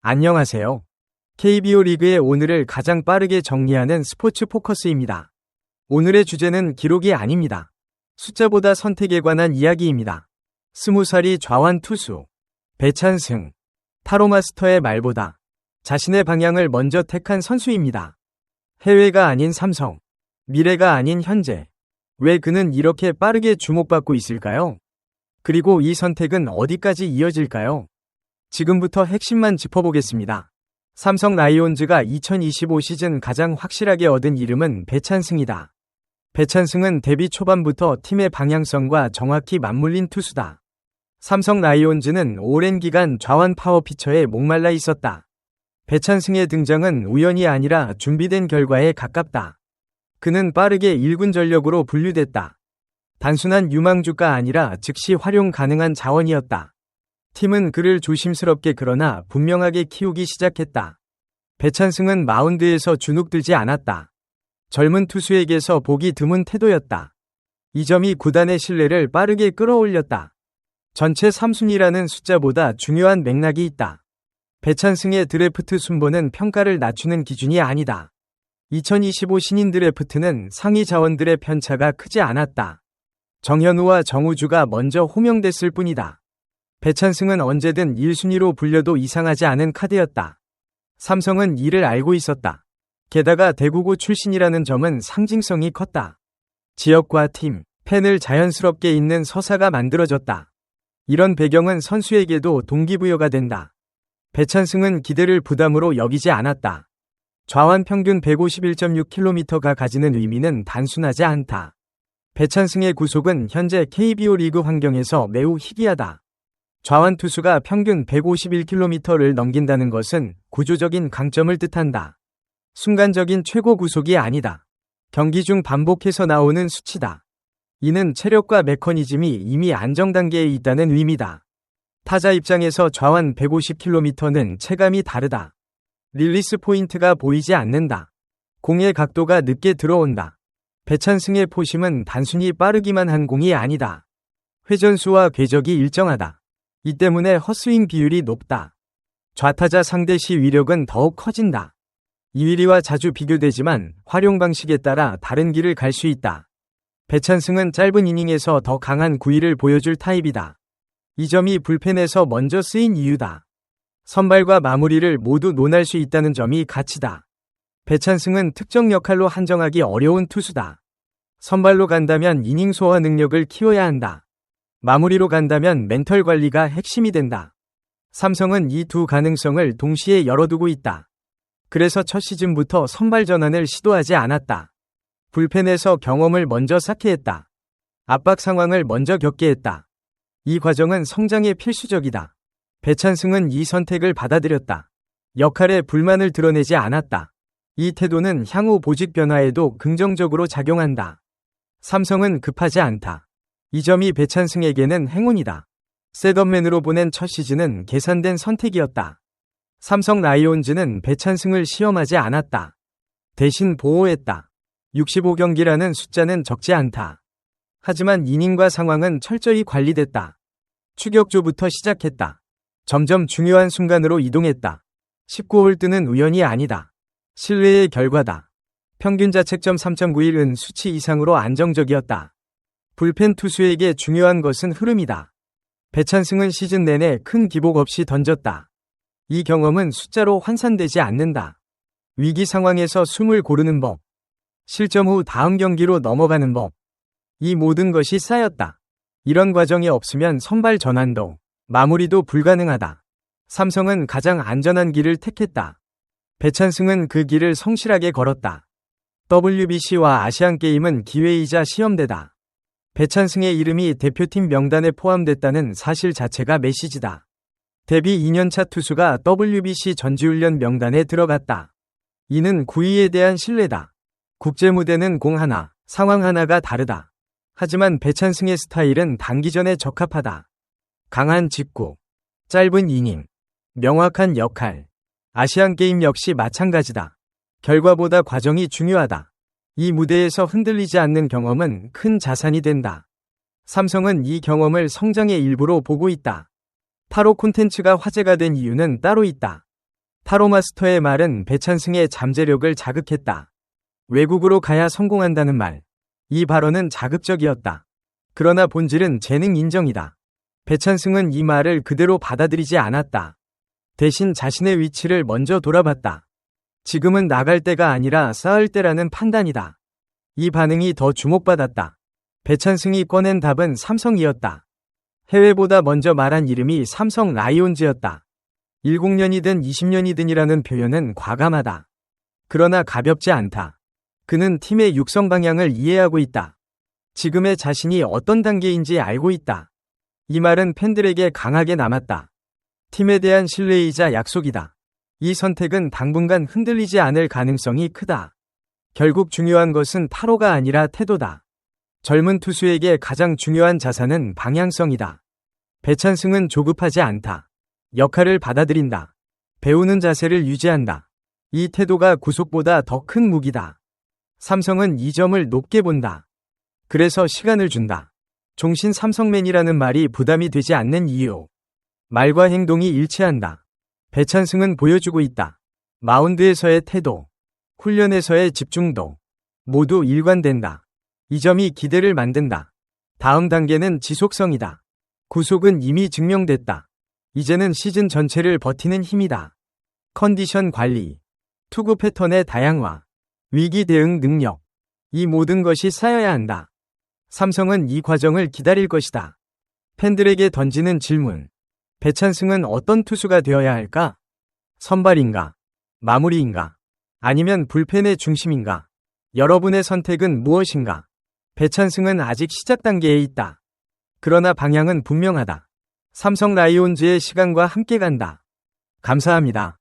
안녕하세요. KBO 리그의 오늘을 가장 빠르게 정리하는 스포츠 포커스입니다. 오늘의 주제는 기록이 아닙니다. 숫자보다 선택에 관한 이야기입니다. 스무 살이 좌완 투수. 배찬승. 타로마스터의 말보다 자신의 방향을 먼저 택한 선수입니다. 해외가 아닌 삼성. 미래가 아닌 현재. 왜 그는 이렇게 빠르게 주목받고 있을까요? 그리고 이 선택은 어디까지 이어질까요? 지금부터 핵심만 짚어보겠습니다. 삼성 라이온즈가 2025 시즌 가장 확실하게 얻은 이름은 배찬승이다. 배찬승은 데뷔 초반부터 팀의 방향성과 정확히 맞물린 투수다. 삼성 라이온즈는 오랜 기간 좌완 파워 피처에 목말라 있었다. 배찬승의 등장은 우연이 아니라 준비된 결과에 가깝다. 그는 빠르게 1군 전력으로 분류됐다. 단순한 유망주가 아니라 즉시 활용 가능한 자원이었다. 팀은 그를 조심스럽게 그러나 분명하게 키우기 시작했다. 배찬승은 마운드에서 주눅들지 않았다. 젊은 투수에게서 보기 드문 태도였다. 이 점이 구단의 신뢰를 빠르게 끌어올렸다. 전체 3순위라는 숫자보다 중요한 맥락이 있다. 배찬승의 드래프트 순보는 평가를 낮추는 기준이 아니다. 2025 신인 드래프트는 상위 자원들의 편차가 크지 않았다. 정현우와 정우주가 먼저 호명됐을 뿐이다. 배찬승은 언제든 1순위로 불려도 이상하지 않은 카드였다. 삼성은 이를 알고 있었다. 게다가 대구고 출신이라는 점은 상징성이 컸다. 지역과 팀, 팬을 자연스럽게 잇는 서사가 만들어졌다. 이런 배경은 선수에게도 동기부여가 된다. 배찬승은 기대를 부담으로 여기지 않았다. 좌완 평균 151.6km가 가지는 의미는 단순하지 않다. 배찬승의 구속은 현재 KBO 리그 환경에서 매우 희귀하다. 좌완 투수가 평균 151km를 넘긴다는 것은 구조적인 강점을 뜻한다. 순간적인 최고 구속이 아니다. 경기 중 반복해서 나오는 수치다. 이는 체력과 메커니즘이 이미 안정 단계에 있다는 의미다. 타자 입장에서 좌완 150km는 체감이 다르다. 릴리스 포인트가 보이지 않는다. 공의 각도가 늦게 들어온다. 배찬승의 포심은 단순히 빠르기만 한 공이 아니다. 회전수와 궤적이 일정하다. 이 때문에 헛스윙 비율이 높다. 좌타자 상대 시 위력은 더욱 커진다. 이위리와 자주 비교되지만 활용 방식에 따라 다른 길을 갈 수 있다. 배찬승은 짧은 이닝에서 더 강한 구위를 보여줄 타입이다. 이 점이 불펜에서 먼저 쓰인 이유다. 선발과 마무리를 모두 논할 수 있다는 점이 가치다. 배찬승은 특정 역할로 한정하기 어려운 투수다. 선발로 간다면 이닝 소화 능력을 키워야 한다. 마무리로 간다면 멘털 관리가 핵심이 된다. 삼성은 이 두 가능성을 동시에 열어두고 있다. 그래서 첫 시즌부터 선발 전환을 시도하지 않았다. 불펜에서 경험을 먼저 쌓게 했다. 압박 상황을 먼저 겪게 했다. 이 과정은 성장에 필수적이다. 배찬승은 이 선택을 받아들였다. 역할에 불만을 드러내지 않았다. 이 태도는 향후 보직 변화에도 긍정적으로 작용한다. 삼성은 급하지 않다. 이 점이 배찬승에게는 행운이다. 셋업맨으로 보낸 첫 시즌은 계산된 선택이었다. 삼성 라이온즈는 배찬승을 시험하지 않았다. 대신 보호했다. 65경기라는 숫자는 적지 않다. 하지만 이닝과 상황은 철저히 관리됐다. 추격조부터 시작했다. 점점 중요한 순간으로 이동했다. 19홀 뜨는 우연이 아니다. 신뢰의 결과다. 평균 자책점 3.91은 수치 이상으로 안정적이었다. 불펜 투수에게 중요한 것은 흐름이다. 배찬승은 시즌 내내 큰 기복 없이 던졌다. 이 경험은 숫자로 환산되지 않는다. 위기 상황에서 숨을 고르는 법. 실점 후 다음 경기로 넘어가는 법. 이 모든 것이 쌓였다. 이런 과정이 없으면 선발 전환도 마무리도 불가능하다. 삼성은 가장 안전한 길을 택했다. 배찬승은 그 길을 성실하게 걸었다. WBC와 아시안게임은 기회이자 시험대다. 배찬승의 이름이 대표팀 명단에 포함됐다는 사실 자체가 메시지다. 데뷔 2년차 투수가 WBC 전지훈련 명단에 들어갔다. 이는 구위에 대한 신뢰다. 국제무대는 공 하나, 상황 하나가 다르다. 하지만 배찬승의 스타일은 단기전에 적합하다. 강한 직구, 짧은 이닝, 명확한 역할. 아시안 게임 역시 마찬가지다. 결과보다 과정이 중요하다. 이 무대에서 흔들리지 않는 경험은 큰 자산이 된다. 삼성은 이 경험을 성장의 일부로 보고 있다. 타로 콘텐츠가 화제가 된 이유는 따로 있다. 타로마스터의 말은 배찬승의 잠재력을 자극했다. 외국으로 가야 성공한다는 말. 이 발언은 자극적이었다. 그러나 본질은 재능 인정이다. 배찬승은 이 말을 그대로 받아들이지 않았다. 대신 자신의 위치를 먼저 돌아봤다. 지금은 나갈 때가 아니라 쌓을 때라는 판단이다. 이 반응이 더 주목받았다. 배찬승이 꺼낸 답은 삼성이었다. 해외보다 먼저 말한 이름이 삼성 라이온즈였다. 10년이든 20년이든이라는 표현은 과감하다. 그러나 가볍지 않다. 그는 팀의 육성 방향을 이해하고 있다. 지금의 자신이 어떤 단계인지 알고 있다. 이 말은 팬들에게 강하게 남았다. 팀에 대한 신뢰이자 약속이다. 이 선택은 당분간 흔들리지 않을 가능성이 크다. 결국 중요한 것은 타로가 아니라 태도다. 젊은 투수에게 가장 중요한 자산은 방향성이다. 배찬승은 조급하지 않다. 역할을 받아들인다. 배우는 자세를 유지한다. 이 태도가 구속보다 더 큰 무기다. 삼성은 이 점을 높게 본다. 그래서 시간을 준다. 종신 삼성맨이라는 말이 부담이 되지 않는 이유. 말과 행동이 일치한다. 배찬승은 보여주고 있다. 마운드에서의 태도, 훈련에서의 집중도 모두 일관된다. 이 점이 기대를 만든다. 다음 단계는 지속성이다. 구속은 이미 증명됐다. 이제는 시즌 전체를 버티는 힘이다. 컨디션 관리, 투구 패턴의 다양화, 위기 대응 능력. 이 모든 것이 쌓여야 한다. 삼성은 이 과정을 기다릴 것이다. 팬들에게 던지는 질문. 배찬승은 어떤 투수가 되어야 할까? 선발인가? 마무리인가? 아니면 불펜의 중심인가? 여러분의 선택은 무엇인가? 배찬승은 아직 시작 단계에 있다. 그러나 방향은 분명하다. 삼성 라이온즈의 시간과 함께 간다. 감사합니다.